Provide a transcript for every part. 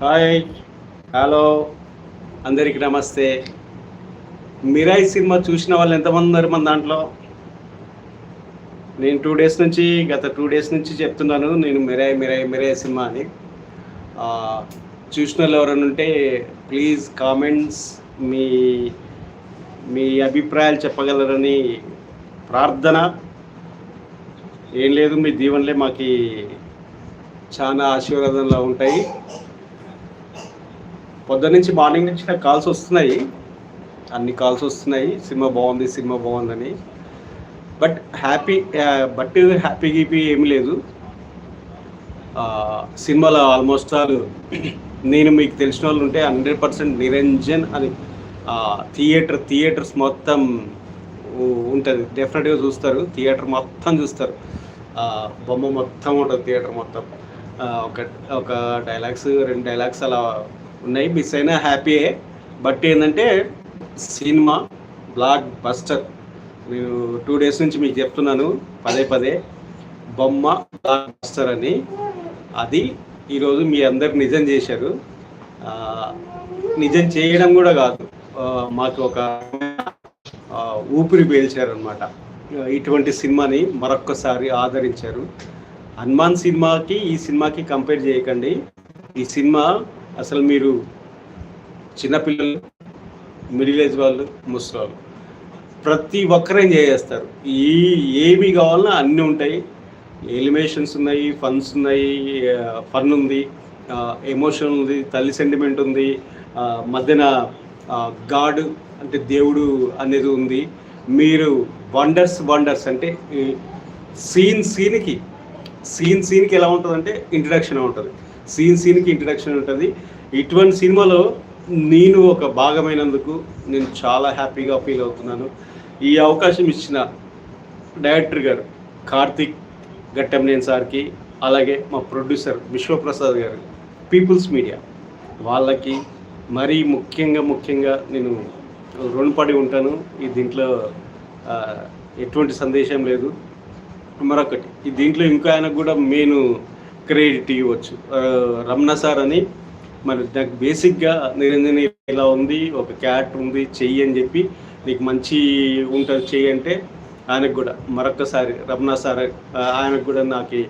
Hi hello అందరికి నమస్తే. Mirai cinema చూసిన వాళ్ళు ఎంతమంది ఉన్నారు మన దాంట్లో? నేను టూ డేస్ నుంచి గత టూ డేస్ నుంచి చెప్తున్నాను నేను మిరాయి మిరాయి మిరాయి సినిమా అని. చూసిన వాళ్ళు ఎవరైనా ఉంటే ప్లీజ్ కామెంట్స్ మీ మీ అభిప్రాయాలు చెప్పగలరని ప్రార్థన. ఏం లేదు మీ దీవెనలే మాకు చాలా ఆశీర్వాదంలో ఉంటాయి. పొద్దున్న నుంచి మార్నింగ్ నుంచి నాకు కాల్స్ వస్తున్నాయి. అన్ని కాల్స్ వస్తున్నాయి. సినిమా బాగుంది సినిమా బాగుందని. బట్ హ్యాపీ బట్ హ్యాపీ గీపీ ఏమీ లేదు. సినిమాలో ఆల్మోస్ట్ ఆల్ నేను మీకు తెలిసిన వాళ్ళు ఉంటే హండ్రెడ్ పర్సెంట్ నిరంజన్ అని థియేటర్ థియేటర్స్ మొత్తం ఉంటుంది. డెఫినెట్గా చూస్తారు. థియేటర్ మొత్తం చూస్తారు. బొమ్మ మొత్తం ఉంటుంది థియేటర్ మొత్తం. ఒక ఒక డైలాగ్స్ రెండు డైలాగ్స్ అలా ఉన్నాయి. మిస్ అయినా హ్యాపీయే బట్ ఏంటంటే సినిమా బ్లాక్ బస్టర్ నేను టూ డేస్ నుంచి మీకు చెప్తున్నాను. పదే పదే. బొమ్మ బ్లాక్ బస్టర్ అని. అది ఈరోజు మీ అందరు నిజం చేశారు. నిజం చేయడం కూడా కాదు. మాకు ఒక ఊపిరి పీల్చారనమాట ఇటువంటి సినిమాని మరొక్కసారి ఆదరించారు. హనుమాన్ సినిమాకి ఈ సినిమాకి కంపేర్ చేయకండి. ఈ సినిమా అసలు మీరు చిన్నపిల్లలు మిడిల్ ఏజ్ వాళ్ళు ముసలి ప్రతి ఒక్కరు ఎంజాయ్ చేస్తారు ఈ ఏమి కావాలన్నా అన్నీ ఉంటాయి. ఎలిమేషన్స్ ఉన్నాయి ఫన్స్ ఉన్నాయి ఫన్ ఉంది ఎమోషన్ ఉంది తల్లి సెంటిమెంట్ ఉంది మధ్యన గాడ్ అంటే దేవుడు అనేది ఉంది. మీరు వండర్స్ వండర్స్ అంటే సీన్ సీన్కి సీన్ సీన్కి ఎలా ఉంటుందంటే ఇంట్రడక్షన్ ఉంటుంది. సీన్ సీన్కి ఇంట్రడక్షన్ ఉంటుంది. ఇటువంటి సినిమాలో నేను ఒక భాగమైనందుకు నేను చాలా హ్యాపీగా ఫీల్ అవుతున్నాను. ఈ అవకాశం ఇచ్చిన డైరెక్టర్ గారు కార్తిక్ గట్టంనేని సార్కి అలాగే మా ప్రొడ్యూసర్ విశ్వప్రసాద్ గారు పీపుల్స్ మీడియా వాళ్ళకి మరీ ముఖ్యంగా ముఖ్యంగా నేను రుణపడి ఉంటాను. ఈ దీంట్లో ఎటువంటి సందేశం లేదు. మరొకటి ఈ దీంట్లో ఇంకో ఆయనకు కూడా నేను క్రెడిట్ ఇవ్వచ్చు. రమణ సార్ అని మరి నాకు బేసిక్గా నిరంజని ఇలా ఉంది ఒక క్యాట్ ఉంది చెయ్యి అని చెప్పి నీకు మంచి ఉంటుంది చెయ్యి అంటే ఆయనకు కూడా మరొకసారి రమణ సార్ ఆయనకు కూడా నాకు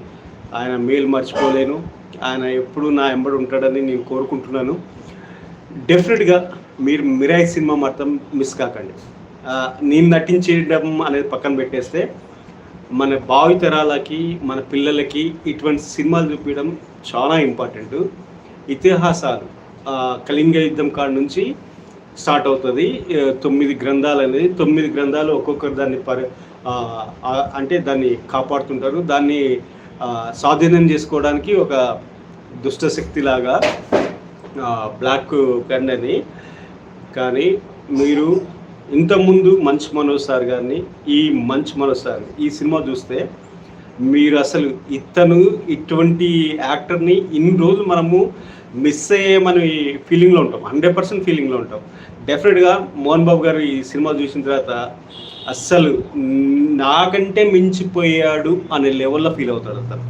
ఆయన మేలు మర్చిపోలేను. ఆయన ఎప్పుడు నా ఎంబడి ఉంటాడని నేను కోరుకుంటున్నాను. డెఫినెట్గా మీరు మిరాయి సినిమా మాత్రం మిస్ కాకండి. నేను నటించడం అనేది పక్కన పెట్టేస్తే మన భావితరాలకి మన పిల్లలకి ఇటువంటి సినిమాలు చూపించడం చాలా ఇంపార్టెంట్. ఇతిహాసాలు కళింగ యుద్ధం కాడ నుంచి స్టార్ట్ అవుతుంది. తొమ్మిది గ్రంథాలు అనేది తొమ్మిది గ్రంథాలు ఒక్కొక్కరు దాన్ని పరి అంటే దాన్ని కాపాడుతుంటారు. దాన్ని స్వాధీనం చేసుకోవడానికి ఒక దుష్టశక్తిలాగా లాగా బ్లాక్ పెన్ అని. కానీ మీరు ఇంతకుముందు మంచు మనోజ్ సార్ గారిని ఈ మంచు మనోజ్ సార్ ఈ సినిమా చూస్తే మీరు అసలు ఇతను ఇటువంటి యాక్టర్ని ఇన్ని రోజులు మనము మిస్ అయ్యే మనము ఈ ఫీలింగ్లో ఉంటాం హండ్రెడ్ పర్సెంట్ ఫీలింగ్లో ఉంటాం. డెఫినెట్గా మోహన్ బాబు గారు ఈ సినిమా చూసిన తర్వాత అస్సలు నాకంటే మించిపోయాడు అనే లెవెల్లో ఫీల్ అవుతాడు అతను.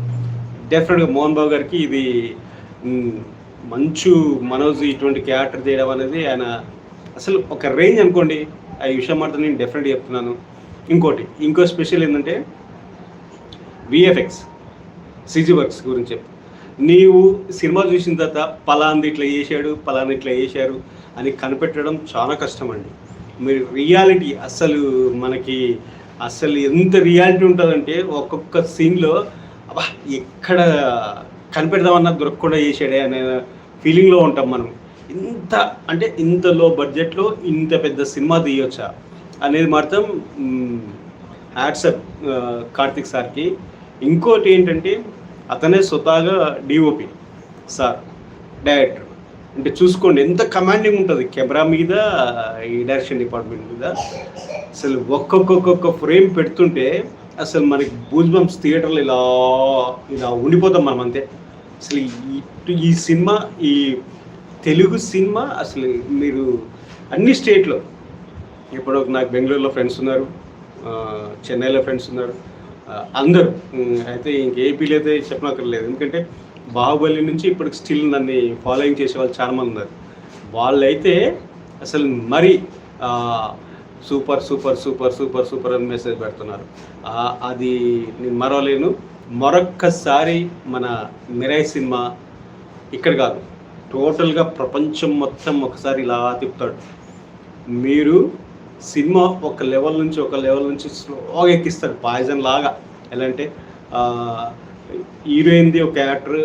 డెఫినెట్గా మోహన్ బాబు గారికి ఇది మంచు మనోజ్ ఇటువంటి క్యారెక్టర్ చేయడం అనేది ఆయన అసలు ఒక రేంజ్ అనుకోండి. ఆ విషయం మాత్రం నేను డెఫినెట్గా చెప్తున్నాను. ఇంకోటి ఇంకో స్పెషల్ ఏంటంటే విఎఫ్ఎక్స్ సిజీ వర్క్స్ గురించి చెప్పు. నీవు సినిమా చూసిన తర్వాత పలాంది ఇట్లా చేశాడు పలాంది ఇట్లా చేశారు అని కనిపెట్టడం చాలా కష్టం అండి. మీరు రియాలిటీ అస్సలు మనకి అస్సలు ఎంత రియాలిటీ ఉంటుందంటే ఒక్కొక్క సీన్లో అబ్బా ఎక్కడ కనిపెడదామన్నా దొరకకుండా చేశాడే అనే ఫీలింగ్లో ఉంటాం మనం. ఇంత అంటే ఇంత లో బడ్జెట్లో ఇంత పెద్ద సినిమా తీయొచ్చా? అనేది మాత్రం యాడ్సప్ కార్తిక్ సార్కి. ఇంకోటి ఏంటంటే అతనే స్వతహాగా డిఓపి సార్ డైరెక్టర్. అంటే చూసుకోండి ఎంత కమాండింగ్ ఉంటుంది కెమెరా మీద ఈ డైరెక్షన్ డిపార్ట్మెంట్ మీద. అసలు ఒక్కొక్కొక్క ఫ్రేమ్ పెడుతుంటే అసలు మనకి బూజ్ థియేటర్లు థియేటర్లో ఇలా ఇలా ఉండిపోతాం మనం అంతే. అసలు ఈ సినిమా ఈ తెలుగు సినిమా అసలు మీరు అన్ని స్టేట్లో. ఇప్పుడు నాకు బెంగళూరులో ఫ్రెండ్స్ ఉన్నారు చెన్నైలో ఫ్రెండ్స్ ఉన్నారు అందరూ. అయితే ఇంక ఏపీలో అయితే చెప్పనక్కర్లేదు. ఎందుకంటే బాహుబలి నుంచి ఇప్పటికి స్టిల్ నన్ను ఫాలోయింగ్ చేసే వాళ్ళు చాలామంది ఉన్నారు. వాళ్ళైతే అసలు మరి super super super super super అని మెసేజ్ పెడుతున్నారు. అది నేను మరవలేను. మరొక్కసారి మన మిరాయి సినిమా ఇక్కడ కాదు. టోటల్గా ప్రపంచం మొత్తం ఒకసారి ఇలా తిప్పుతాడు. మీరు సినిమా ఒక లెవెల్ నుంచి ఒక లెవెల్ నుంచి స్లోగా ఎక్కిస్తారు పాయిజన్ లాగా. ఎలా అంటే హీరోయిన్ది ఒక యాక్టర్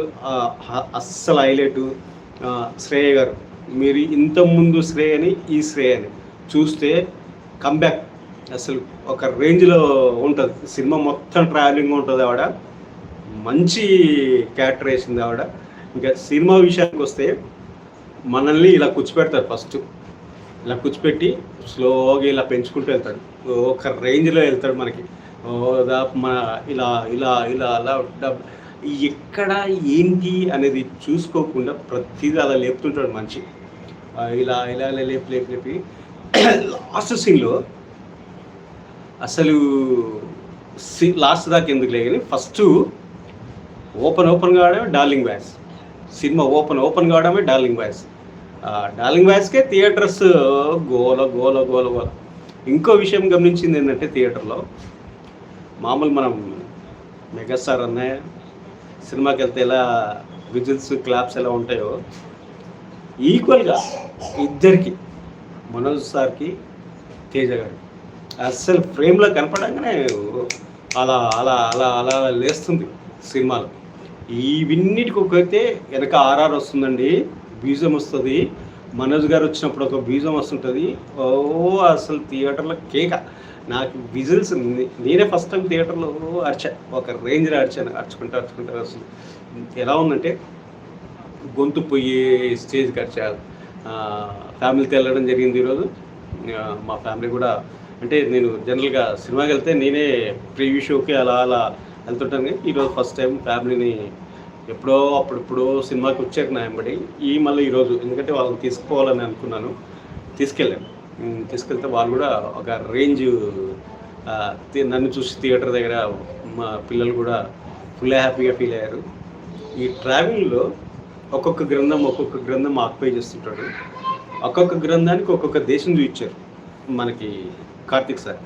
అస్సలు హైలైట్ శ్రేయ గారు. మీరు ఇంతకుముందు శ్రేయ అని ఈ శ్రేయ అని చూస్తే కంబ్యాక్. అసలు ఒక రేంజ్లో ఉంటుంది. సినిమా మొత్తం ట్రావెలింగ్ ఉంటుంది ఆవిడ. మంచి క్యారెక్టర్ వేసింది ఆవిడ. ఇంకా సినిమా విషయానికి వస్తే మనల్ని ఇలా కూర్చోపెడతారు ఫస్ట్. ఇలా కూర్చోపెట్టి స్లోగా ఇలా పెంచుకుంటూ వెళ్తాడు. ఒక రేంజ్లో వెళ్తాడు మనకి. మన ఇలా ఇలా ఇలా అలా డబ్- ఎక్కడ ఏంటి అనేది చూసుకోకుండా ప్రతిదీ అలా లేపుతుంటాడు మనిషి. ఇలా ఇలా ఇలా లేపి లేపి లేపి. లాస్ట్ సీన్లో అసలు సీ లాస్ట్ దాకా ఎందుకు లేని ఫస్ట్ ఓపెన్ ఓపెన్ కావడమే darling bags cinema open open కావడమే డార్లింగ్ బాయ్స్. డార్లింగ్ బాయ్స్కే థియేటర్స్ గోల గోల గోల గోల. ఇంకో విషయం గమనించింది ఏంటంటే థియేటర్లో మామూలు మనం మెగాస్టార్ అన్నయ్య సినిమాకి వెళ్తే ఎలా విజిల్స్ క్లాప్స్ ఎలా ఉంటాయో ఈక్వల్గా ఇద్దరికి మనోజ్ సార్కి తేజ గారు అస్సలు ఫ్రేమ్లో కనపడంగానే అలా అలా అలా అలా లేస్తుంది సినిమాలో. ఇవన్నిటికి ఒకైతే వెనక ఆర్ఆర్ వస్తుందండి. బీజం వస్తుంది. మనోజ్ గారు వచ్చినప్పుడు ఒక బీజం వస్తుంటుంది. ఓ అసలు థియేటర్లో కేక. నాకు విజిల్స్ నేనే ఫస్ట్ టైం థియేటర్లో అరిచా. ఒక రేంజ్లో అరిచాను. అరుచుకుంటా అరుచుకుంటా అసలు. ఎలా ఉందంటే గొంతు పోయి స్టేజ్కి వచ్చారు ఫ్యామిలీతో వెళ్ళడం జరిగింది ఈరోజు. మా ఫ్యామిలీ కూడా అంటే నేను జనరల్గా సినిమాకి వెళ్తే నేనే ప్రీవ్యూ షోకి అలా అలా వెళ్తుంటాను. ఈరోజు ఫస్ట్ టైం ఫ్యామిలీని ఎప్పుడో అప్పుడెప్పుడో సినిమాకి వచ్చాక నా వెంబడి ఈ మళ్ళీ ఈరోజు ఎందుకంటే వాళ్ళని తీసుకుపోవాలని అనుకున్నాను. తీసుకెళ్ళాను. తీసుకెళ్తే వాళ్ళు కూడా ఒక రేంజ్ నన్ను చూసి థియేటర్ దగ్గర మా పిల్లలు కూడా ఫుల్ హ్యాపీగా ఫీల్ అయ్యారు. ఈ ట్రావెలింగ్లో ఒక్కొక్క గ్రంథం ఒక్కొక్క గ్రంథం ఆక్యుపై చేస్తుంటాడు. ఒక్కొక్క గ్రంథానికి ఒక్కొక్క దేశం చూపించారు. మనకి కార్తిక్ సార్.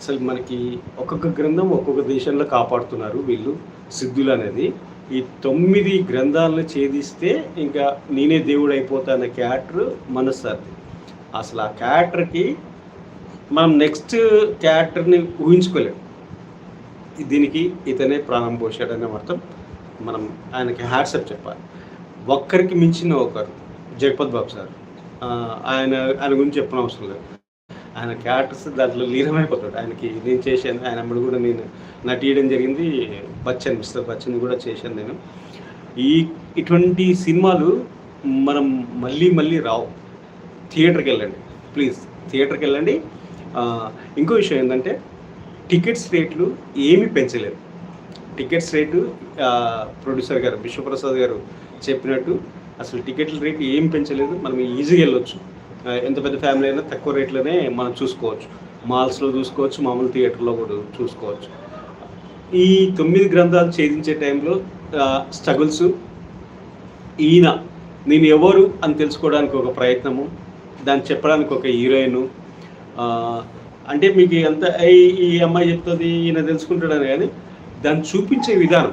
అసలు మనకి ఒక్కొక్క గ్రంథం ఒక్కొక్క దేశంలో కాపాడుతున్నారు వీళ్ళు సిద్ధులు అనేది. ఈ తొమ్మిది గ్రంథాలను ఛేదిస్తే ఇంకా నేనే దేవుడు అయిపోతా అనే క్యారెక్టర్ అసలు ఆ క్యారెక్టర్కి మనం నెక్స్ట్ క్యారెక్టర్ని ఊహించుకోలేము దీనికి ఇతనే ప్రాణం పోసాడనే అర్థం. మనం ఆయనకి హ్యాట్సప్ చెప్పాలి. ఒక్కరికి మించిన ఒకరు జగపత్ బాబు సార్. ఆయన ఆయన గురించి చెప్పిన అవసరం లేదు. ఆయన క్యారెక్టర్స్ దాంట్లో లీనమైపోతాడు. ఆయనకి నేను చేశాను ఆయన అమ్మడు కూడా నేను నటియడం జరిగింది. బచ్చన్ మిస్టర్ బచ్చన్ కూడా చేశాను నేను. ఈ ఇటువంటి సినిమాలు మనం మళ్ళీ మళ్ళీ రావు. థియేటర్కి వెళ్ళండి. ప్లీజ్ థియేటర్కి వెళ్ళండి. ఇంకో విషయం ఏంటంటే టికెట్స్ రేట్లు ఏమీ పెంచలేదు. టికెట్స్ రేటు ప్రొడ్యూసర్ గారు విశ్వప్రసాద్ గారు చెప్పినట్టు అసలు టికెట్ల రేటు ఏం పెంచలేదు. మనం ఈజీగా వెళ్ళొచ్చు. ఎంత పెద్ద ఫ్యామిలీ అయినా తక్కువ రేట్లోనే మనం చూసుకోవచ్చు. మాల్స్లో చూసుకోవచ్చు మామూలు థియేటర్లో కూడా చూసుకోవచ్చు. ఈ తొమ్మిది గ్రంథాలు ఛేదించే టైంలో స్ట్రగుల్స్ ఈయన నేను ఎవరు అని తెలుసుకోవడానికి ఒక ప్రయత్నము దాన్ని చెప్పడానికి ఒక హీరోయిన్ అంటే మీకు ఎంత ఈ అమ్మాయి చెప్తుంది ఈయన తెలుసుకుంటాడని కానీ దాన్ని చూపించే విధానం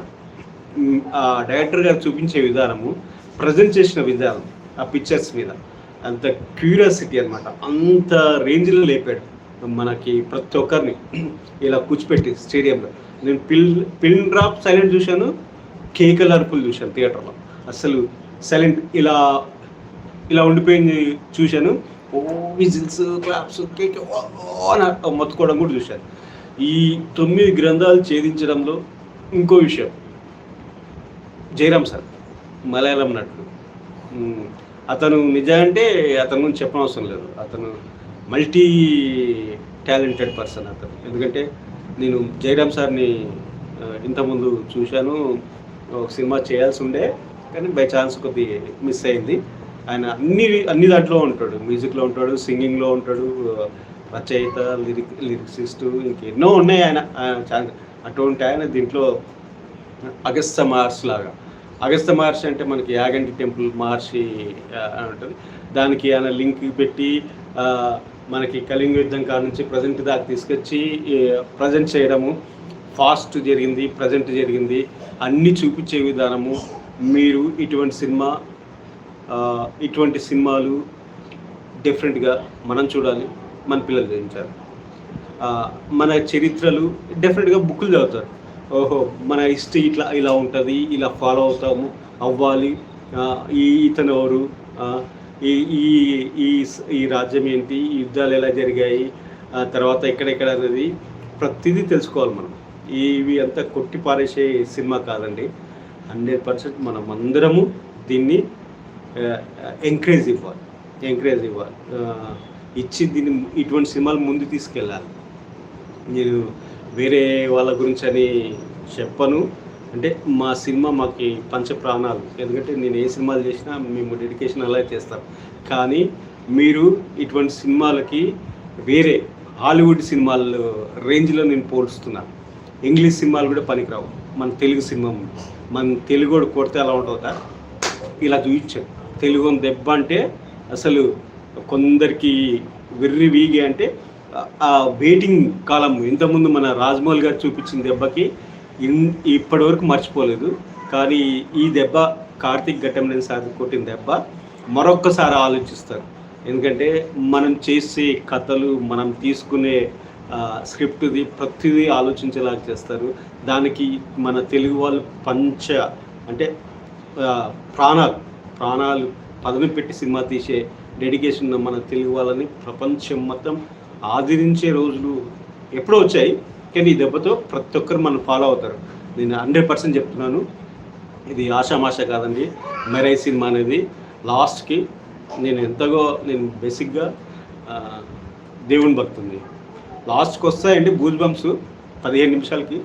ఆ డైరెక్టర్ గారు చూపించే విధానము ప్రజెంట్ చేసిన విధానం ఆ పిక్చర్స్ మీద. అంత క్యూరియాసిటీ అనమాట అంత రేంజ్లో లేపాడు మనకి ప్రతి ఒక్కరిని. ఇలా కూర్చిపెట్టి స్టేడియంలో. నేను పిల్ పిన్ డ్రాప్ సైలెంట్ చూశాను కేకల అరుపులు చూశాను థియేటర్లో. అసలు సైలెంట్ ఇలా ఇలా ఉండిపోయింది చూశాను. ఓ విజిల్స్ క్లాప్స్ కేక్ మొత్తుకోవడం కూడా చూశాను. ఈ తొమ్మిది గ్రంథాలు ఛేదించడంలో ఇంకో విషయం. జయరామ్ సార్ మలయాళం నటుడు. అతను నిజాంటే అతని గురించి చెప్పనవసరం లేదు. అతను మల్టీ టాలెంటెడ్ పర్సన్ అతను. ఎందుకంటే నేను జయరామ్ సార్ని ఇంతకుముందు చూశాను. ఒక సినిమా చేయాల్సి ఉండే కానీ బై ఛాన్స్ కొద్ది మిస్ అయింది. ఆయన అన్ని అన్ని దాంట్లో ఉంటాడు. మ్యూజిక్లో ఉంటాడు సింగింగ్లో ఉంటాడు రచయిత లిరిక్ లిరిక్సిస్ట్ ఇంకెన్నో ఉన్నాయి ఆయన. ఆయన ఛాన్స్ అటువంటి ఆయన దీంట్లో అగస్త మార్స్ లాగా. అగస్త మహర్షి అంటే మనకి యాగంటి టెంపుల్ మహర్షి అని ఉంటుంది. దానికి ఆయన లింక్ పెట్టి మనకి కళింగ యుద్ధం కాడ నుంచి ప్రజెంట్ దాకా తీసుకొచ్చి ప్రజెంట్ చేయడము ఫాస్ట్ జరిగింది ప్రజెంట్ జరిగింది అన్నీ చూపించే విధానము. మీరు ఇటువంటి సినిమా ఇటువంటి సినిమాలు డిఫరెంట్గా మనం చూడాలి మన పిల్లలు చేయించారు మన చరిత్రలు డెఫినెట్గా బుక్కులు చదువుతారు. ఓహో మన హిస్టరీ ఇట్లా ఇలా ఉంటుంది ఇలా ఫాలో అవుతాము అవ్వాలి. ఈ ఇతను ఎవరు? ఈ ఈ ఈ ఈ రాజ్యం ఏంటి? ఈ యుద్ధాలు ఎలా జరిగాయి? తర్వాత ఎక్కడెక్కడ అనేది ప్రతిదీ తెలుసుకోవాలి మనం. ఇవి అంతా కొట్టి పారేసే సినిమా కాదండి. హండ్రెడ్ పర్సెంట్ మనం అందరము దీన్ని ఎంకరేజ్ ఇవ్వాలి. ఎంకరేజ్ ఇవ్వాలి. ఇచ్చి దీన్ని ఇటువంటి సినిమాలు ముందు తీసుకెళ్ళాలి. నేను వేరే వాళ్ళ గురించి అని చెప్పను. అంటే మా సినిమా మాకు పంచ ప్రాణాలు ఎందుకంటే నేను ఏ సినిమాలు చేసినా మేము డెడికేషన్ అలా చేస్తాం. కానీ మీరు ఇటువంటి సినిమాలకి వేరే హాలీవుడ్ సినిమాల రేంజ్లో నేను పోలుస్తున్నా ఇంగ్లీష్ సినిమాలు కూడా పనికిరావు. మన తెలుగు సినిమా మన తెలుగు కొడితే ఎలా ఉంటుందా ఇలా చూపించాం తెలుగు దెబ్బ అంటే అసలు కొందరికి వెర్రి వీగి అంటే ఆ- వెయిటింగ్ కాలం ఇంతకుముందు మన రాజమౌళి గారు చూపించిన దెబ్బకి ఇన్ ఇప్పటివరకు మర్చిపోలేదు. కానీ ఈ దెబ్బ కార్తీక్ ఘట్టంనేని సార్ కొట్టిన దెబ్బ మరొక్కసారి ఆలోచిస్తారు. ఎందుకంటే మనం చేసే కథలు మనం తీసుకునే స్క్రిప్ట్ది ప్రతిదీ ఆలోచించేలాగా చేస్తారు. దానికి మన తెలుగు వాళ్ళు పంచ అంటే ప్రాణాలు ప్రాణాలు పదవి పెట్టి సినిమా తీసే డెడికేషన్ ఉన్న మన తెలుగు వాళ్ళని ప్రపంచం మొత్తం ఆదరించే రోజులు ఎప్పుడో వచ్చాయి కానీ ఈ దెబ్బతో ప్రతి ఒక్కరు మనం ఫాలో అవుతారు. నేను హండ్రెడ్ పర్సెంట్ చెప్తున్నాను ఇది ఆషామాష కాదండి మెరై సినిమా అనేది లాస్ట్కి నేను ఎంతగో నేను బేసిక్గా దేవుని భక్తుంది లాస్ట్కి వస్తాయండి బూజ్ బంప్స్ పదిహేను నిమిషాలకి.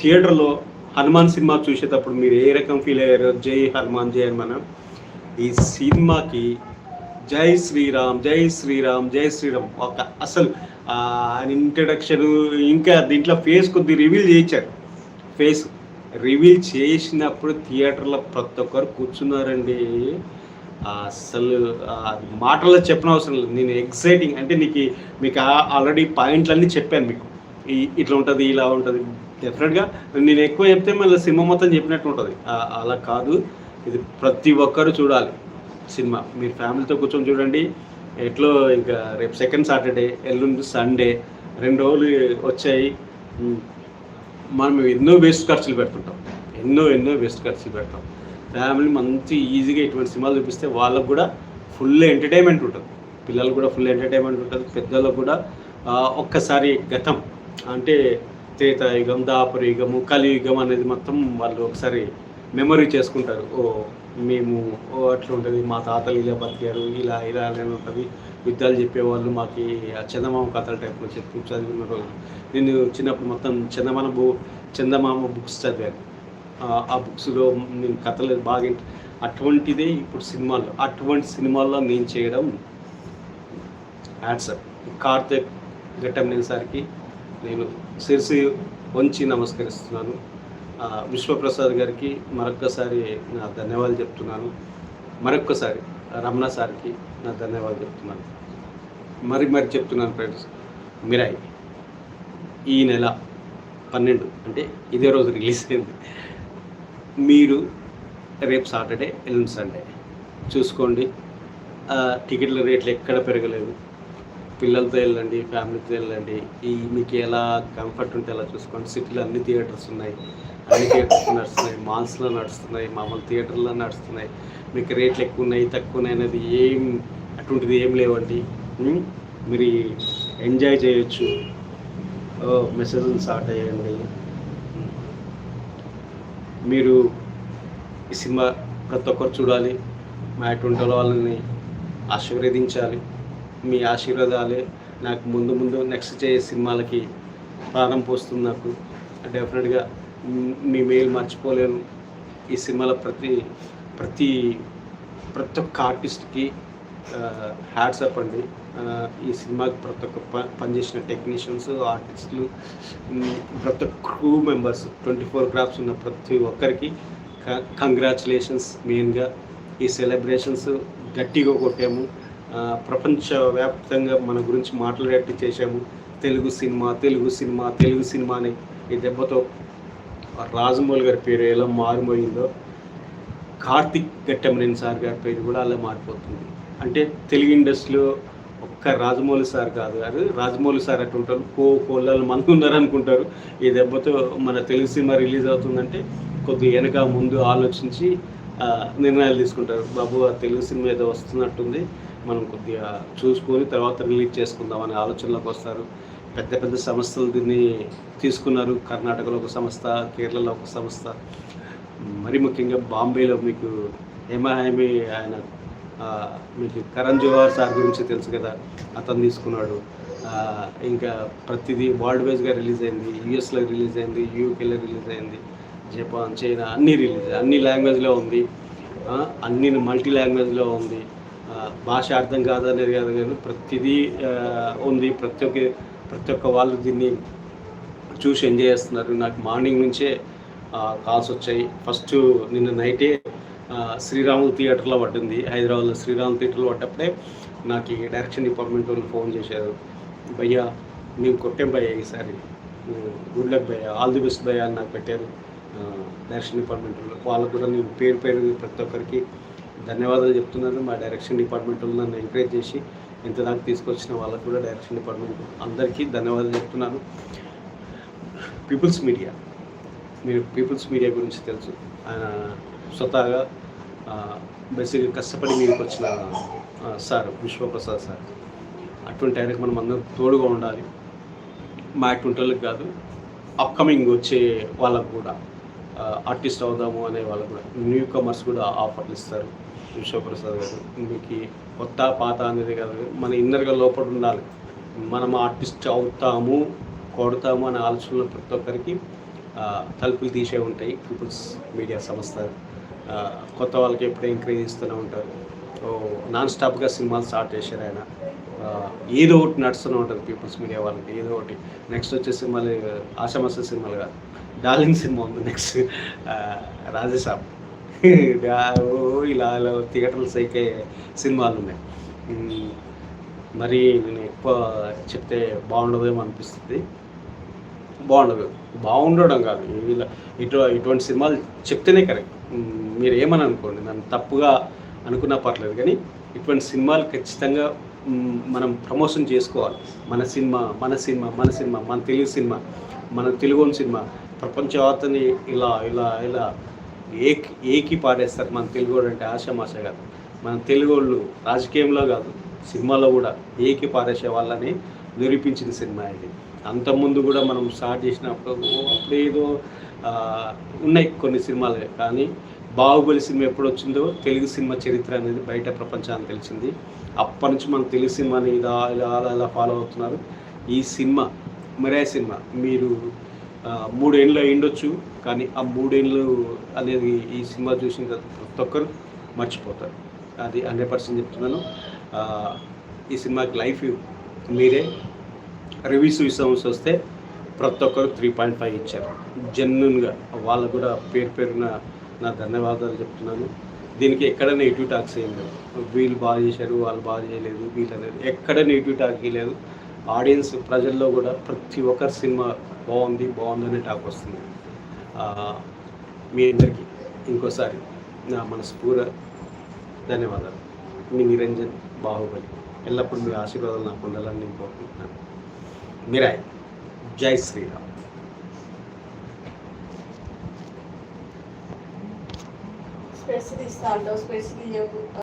థియేటర్లో హనుమాన్ సినిమా చూసేటప్పుడు మీరు ఏ రకం ఫీల్ అయ్యారో జై హనుమాన్ జై హనుమాన్. ఈ సినిమాకి జై శ్రీరామ్ జై శ్రీరామ్ జై శ్రీరామ్. ఒక అసలు ఆయన ఇంట్రడక్షన్ ఇంకా దీంట్లో ఫేస్ కొద్ది రివీల్ చేయించారు ఫేస్ రివీల్ చేసినప్పుడు థియేటర్లో ప్రతి ఒక్కరు కూర్చున్నారండి. అసలు మాటల్లో చెప్పిన అవసరం లేదు. నేను ఎక్సైటింగ్ అంటే నీకు మీకు ఆల్రెడీ పాయింట్లన్నీ చెప్పాను మీకు. ఇట్లా ఉంటుంది ఇలా ఉంటుంది. డెఫినెట్గా నేను ఎక్కువ చెప్తే మళ్ళీ సినిమా మొత్తం చెప్పినట్టు ఉంటుంది. అలా కాదు. ఇది ప్రతి ఒక్కరు చూడాలి. సినిమా. మీరు ఫ్యామిలీతో కూర్చొని చూడండి. ఎట్లో ఇంకా రేపు సెకండ్ సాటర్డే ఎల్లుండి సండే రెండు రోజులు వచ్చాయి. మనం ఎన్నో వేస్ట్ ఖర్చులు పెడుతుంటాం. ఎన్నో ఎన్నో వేస్ట్ ఖర్చులు పెడతాం. ఫ్యామిలీ మంచి ఈజీగా ఇటువంటి సినిమాలు చూపిస్తే వాళ్ళకు కూడా ఫుల్ ఎంటర్టైన్మెంట్ ఉంటుంది. పిల్లలు కూడా ఫుల్ ఎంటర్టైన్మెంట్ ఉంటుంది. పెద్దలకు కూడా ఒక్కసారి గతం అంటే త్రేతాయుగం దాపరయుగము కలియుగం అనేది మొత్తం వాళ్ళు ఒకసారి మెమరీ చేసుకుంటారు. ఓ మేము అట్లా ఉంటుంది మా తాతలు ఇలా బతికారు ఇలా ఇలా అని ఉంటుంది. యుద్ధాలు చెప్పేవాళ్ళు మాకు ఆ చందమామ కథల టైప్లో చెప్పి చదివిన రోజు. నేను చిన్నప్పుడు మొత్తం చందమామ బు చందమామ బుక్స్ చదివాను. ఆ- బుక్స్లో నేను కథలు బాగా అటువంటిదే ఇప్పుడు సినిమాల్లో అటువంటి సినిమాల్లో నేను చేయడం యాడ్సప్ కార్తిక్ ఘట్టంనేని సార్కి నేను శిరసి వంచి నమస్కరిస్తున్నాను. విశ్వప్రసాద్ గారికి మరొక్కసారి నా ధన్యవాదాలు చెప్తున్నాను. మరొక్కసారి రమణ సార్కి నా ధన్యవాదాలు చెప్తున్నాను. మరి మరి చెప్తున్నాను ఫ్రెండ్స్ మిరాయి. ఈ నెల పన్నెండు అంటే ఇదే రోజు రిలీజ్ అయింది. మీరు రేపు సాటర్డే ఎల్లుండి సండే చూసుకోండి. టికెట్ల రేట్లు ఎక్కడ పెరగలేదు. పిల్లలతో వెళ్ళండి ఫ్యామిలీతో వెళ్ళండి. ఈ మీకు ఎలా కంఫర్ట్ ఉంటే అలా చూసుకోండి. సిటీలో అన్ని థియేటర్స్ ఉన్నాయి. అన్ని థియేటర్స్ నడుస్తున్నాయి మాల్స్లో నడుస్తున్నాయి మామూలు థియేటర్లో నడుస్తున్నాయి. మీకు రేట్లు ఎక్కువ ఉన్నాయి తక్కువ ఉన్నాయి అనేది ఏం అటువంటిది ఏం లేవండి. మీరు ఎంజాయ్ చేయొచ్చు. మెసేజ్ స్టార్ట్ అయ్యండి మీరు ఈ సినిమా ప్రతి ఒక్కరు చూడాలి. మా అటువంటి వాళ్ళని ఆశీర్వదించాలి. మీ ఆశీర్వాదాలే నాకు ముందు ముందు నెక్స్ట్ చేసే సినిమాలకి ప్రాణం పోస్తుంది నాకు. డెఫినెట్గా మీ మేలు మర్చిపోలేను. ఈ సినిమాలో ప్రతి ప్రతి ప్రతి ఒక్క ఆర్టిస్ట్కి హ్యాట్సప్ అండి. ఈ సినిమాకి ప్రతి ఒక్క ప పనిచేసిన టెక్నీషియన్స్ ఆర్టిస్టులు ప్రతి ఒక్క crew members twenty four crafts ఉన్న ప్రతి ఒక్కరికి కంగ్రాచులేషన్స్ మెయిన్గా ఈ సెలబ్రేషన్స్ గట్టిగా కొట్టాము. ప్రపంచవ్యాప్తంగా మన గురించి మాట్లాడేట్టు చేశాము. Telugu cinema Telugu cinema Telugu cinema అని ఈ దెబ్బతో రాజమౌళి గారి పేరు ఎలా మారిపోయిందో కార్తిక్ ఘట్టమనేని సార్ గారి పేరు కూడా అలా మారిపోతుంది. అంటే తెలుగు ఇండస్ట్రీలో ఒక్క రాజమౌళి సార్ కాదు గారు రాజమౌళి సార్ అటు ఉంటారు కో కోళ్ళలు మంది ఉన్నారనుకుంటారు. ఈ దెబ్బతో మన తెలుగు సినిమా రిలీజ్ అవుతుందంటే కొద్దిగా వెనక ముందు ఆలోచించి నిర్ణయాలు తీసుకుంటారు. బాబు ఆ తెలుగు సినిమా ఏదో వస్తున్నట్టుంది మనం కొద్దిగా చూసుకొని తర్వాత రిలీజ్ చేసుకుందాం అనే ఆలోచనలోకి వస్తారు. పెద్ద పెద్ద సంస్థలు దీన్ని తీసుకున్నారు. కర్ణాటకలో ఒక సంస్థ కేరళలో ఒక సంస్థ. మరి ముఖ్యంగా బాంబేలో మీకు హేమాహేమి ఆయన మీకు కరణ్ జోహార్ సార్ గురించి తెలుసు కదా అతను తీసుకున్నాడు. ఇంకా ప్రతిదీ వరల్డ్ వైజ్గా రిలీజ్ అయింది. యూఎస్లో రిలీజ్ అయింది యూకేలో రిలీజ్ అయింది జపాన్ చైనా అన్నీ రిలీజ్ అన్ని లాంగ్వేజ్లో ఉంది. అన్ని మల్టీ లాంగ్వేజ్లో ఉంది. భాష అర్థం కాదనేది కాదు కానీ ప్రతిదీ ఉంది. ప్రతి ఒక్క ప్రతి ఒక్క వాళ్ళు దీన్ని చూసి ఎంజాయ్ చేస్తున్నారు. నాకు మార్నింగ్ నుంచే కాల్స్ వచ్చాయి. ఫస్ట్ నిన్న నైటే శ్రీరాములు థియేటర్లో పడ్డింది హైదరాబాద్లో శ్రీరాములు థియేటర్లో పడ్డప్పుడే నాకు ఈ డైరెక్షన్ డిపార్ట్మెంట్ వాళ్ళు ఫోన్ చేశారు. భయ్యా మేము కొట్టాం భయ్య ఈసారి. గుడ్ లక్ భయ్య ఆల్ ది బెస్ట్ భయ్య అని నాకు పెట్టారు డైరెక్షన్ డిపార్ట్మెంట్ వాళ్ళు. వాళ్ళకు కూడా నేను పేరు పేరు ప్రతి ఒక్కరికి ధన్యవాదాలు చెప్తున్నాను. మా డైరెక్షన్ డిపార్ట్మెంట్ వాళ్ళు నన్ను ఎంకరేజ్ చేసి ఇంత దాకా తీసుకొచ్చిన వాళ్ళకు కూడా డైరెక్షన్ డిపార్ట్మెంట్ అందరికీ ధన్యవాదాలు చెప్తున్నాను. People's media. మీరు పీపుల్స్ మీడియా గురించి తెలుసు. ఆయన స్వతహాగా బేసిక్గా కష్టపడి మీకు వచ్చిన సార్ విశ్వప్రసాద్ సార్. అటువంటి ఆయనకు మనం అందరం తోడుగా ఉండాలి. మా అటువంటి వాళ్ళకి కాదు అప్కమింగ్ వచ్చే వాళ్ళకు కూడా. ఆర్టిస్ట్ అవుదాము అనే వాళ్ళు కూడా న్యూ కమర్స్ కూడా ఆఫర్లు ఇస్తారు. విశ్వప్రసాద్ గారు. మీకు కొత్త పాత అనేది కాదు. మన ఇన్నర్గా లోపల ఉండాలి. మనం ఆర్టిస్ట్ అవుతాము కొడతాము అనే ఆలోచనలు ప్రతి ఒక్కరికి తలుపులు తీసే ఉంటాయి. పీపుల్స్ మీడియా సంస్థ కొత్త వాళ్ళకి ఎప్పుడూ ఎంకరేజ్ ఇస్తూనే ఉంటారు. నాన్ స్టాప్గా సినిమాలు స్టార్ట్ చేశారు ఆయన. ఏదో ఒకటి నడుస్తూనే ఉంటుంది పీపుల్స్ మీడియా వాళ్ళకి. ఏదో ఒకటి. నెక్స్ట్ వచ్చే సినిమాలు ఆషామస సినిమాలు కాదు. డార్లింగ్ సినిమా ఉంది నెక్స్ట్ రాజసాబ్ ఇలా ఇలా థియేటర్లు సైకే సినిమాలు ఉన్నాయి. మరి నేను ఎక్కువ చెప్తే బాగుండదేమో అనిపిస్తుంది. బాగుండదు. బాగుండడం కాదు. ఇలా ఇటు ఇటువంటి సినిమాలు చెప్తేనే కరెక్ట్ మీరు ఏమని అనుకోండి నన్ను తప్పుగా అనుకున్నా పర్లేదు కానీ ఇటువంటి సినిమాలు ఖచ్చితంగా మనం ప్రమోషన్ చేసుకోవాలి. మన సినిమా మన సినిమా మన సినిమా మన తెలుగు సినిమా మన తెలుగు సినిమా ప్రపంచవ్యాప్తని ఇలా ఇలా ఇలా ఏకి ఏకి పాడేస్తారు మన తెలుగు వాడు అంటే ఆశామాష కాదు. మన తెలుగు వాళ్ళు రాజకీయంలో కాదు సినిమాలో కూడా ఏకి పారేసే వాళ్ళని నిరూపించిన సినిమా ఇది. అంతకుముందు కూడా మనం స్టార్ట్ చేసినప్పుడు అప్పుడు ఏదో ఉన్నాయి కొన్ని సినిమాలు. కానీ బాహుబలి సినిమా ఎప్పుడు వచ్చిందో తెలుగు సినిమా చరిత్ర అనేది బయట ప్రపంచానికి తెలిసింది. అప్పటి నుంచి మన తెలుగు సినిమాని ఇలా ఇలా అలా ఇలా ఫాలో అవుతున్నారు. ఈ సినిమా మరే సినిమా మీరు మూడేళ్ళు అయిండొచ్చు కానీ ఆ మూడేళ్ళు అనేది ఈ సినిమా చూసిన ప్రతి ఒక్కరు మర్చిపోతారు. అది హండ్రెడ్ పర్సెంట్ చెప్తున్నాను. ఈ సినిమాకి లైఫ్ మీరే. రివ్యూస్ విషయంస్ వస్తే ప్రతి ఒక్కరు త్రీ పాయింట్ ఫైవ్ ఇచ్చారు. జెన్యున్గా వాళ్ళకు కూడా పేరు పేరున నా ధన్యవాదాలు చెప్తున్నాను. దీనికి ఎక్కడ నెగిటివ్ టాక్స్ ఏం లేదు వీళ్ళు బాగా చేశారు వాళ్ళు బాగా చేయలేదు వీళ్ళు అనేది ఎక్కడ నెగిటివ్ టాక్ లేదు. ఆడియన్స్ ప్రజల్లో కూడా ప్రతి ఒక్కరి సినిమా బాగుంది బాగుంది అనే టాక్ వస్తుంది. మీ అందరికీ ఇంకోసారి నా మనస్ఫూర ధన్యవాదాలు. మీ నిరంజన్ బాహుబలి ఎల్లప్పుడూ మీ ఆశీర్వాదాలు నాకు ఉండాలని నేను కోరుకుంటున్నాను. మీరాయ్ జై శ్రీరామ్. స్పెట్స్ తీస్తా అంటావు తీయకు